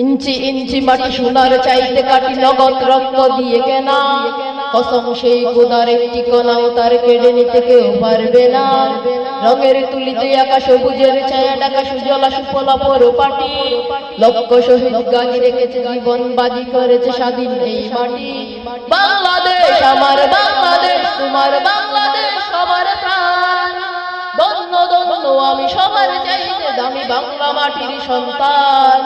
ইঞ্চি ইঞ্চি মাটি সোনার চাইতে কাটি নগদ রক্ত দিয়ে কেনা। কসম সেই কোদার একটি কণাও তার কেড়ে নিতে কেউ পারবে না। রঙের তুলিতে আকাশ সবুজের ছায়া ডাকা সুজলা সুফলা পরপাটি। লক্ষ শহীদ গানি রেখেছে, জীবন বাজি করেছে স্বাধীন এই মাটি। বাংলাদেশ আমার বাংলাদেশ, তোমার বাংলাদেশ সবার প্রাণ। দন্য দন্য আমি সবার চাইতে দামি বাংলা মাটির সন্তান।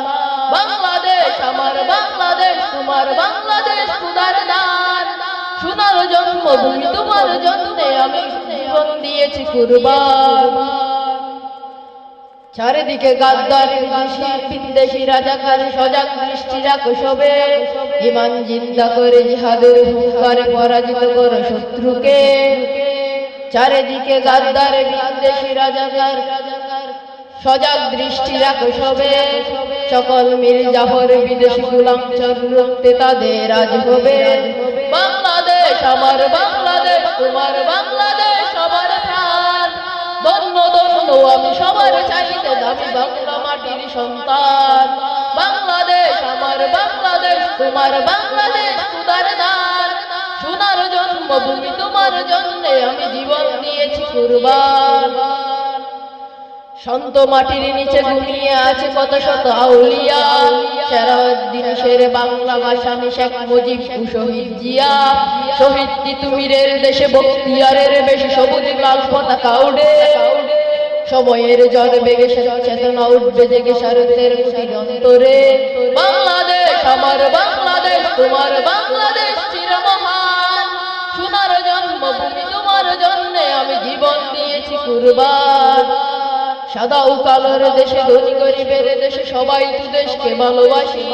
বাংলাদেশ, আমার বাংলাদেশ, তোমার বাংলাদেশ দান। সোনার জন্মভূমি, তোমার জন্যে আমি জীবন দিয়েছি কুরবান। চারিদিকে গাদ্দার বিদেশি রাজাকার, সজাগ দৃষ্টি রাখো সবে। ইমান জিন্দা করে জিহাদের হুঙ্কারে পরাজিত করো শত্রুকে। চারিদিকে গাদ্দার বিদেশি রাজাকার সজাগ দৃষ্টি রাখো সবে। সকল মিল জাফর বিদেশি গুলাম রক্তে তাদের আজ হবে। বাংলাদেশ আমার বাংলাদেশ, তোমার বাংলাদেশ আমার প্রাণ। দন্য দন্য আমি সবার চাইতে দামি বাংলা মাটির সন্তান। বাংলাদেশ আমার বাংলাদেশ, তোমার বাংলাদেশ তুদার দান। সোনার জন্মভূমি তোমার জন্যে আমি জীবন দিয়েছি কুরবান। শান্ত মাটির নিচে ঘুমিয়ে আছে কত শত আউলিয়া। সেরাউদ্দিন শেরে বাংলা ভাষানি শেখ মুজিব শহীদ জিয়া। শহীদ তিতুমিরের দেশে বক্তিয়ারের বেশি সবুজ লাল পতাকা উড়ে সময়ের জ্বর বেগে চেতনা উঠবে জেগে শারদের কুটির অন্তরে। বাংলাদেশ, আমার বাংলাদেশ, তোমার বাংলাদেশ চিরমহান সোনার জন্মভূমি, তোমার জন্যে আমি জীবন দিয়েছি কুরবান। সাদা ও কালোর দেশে ধনী গরিবের দেশে সবাই তু দেশকে ভালোবাসি।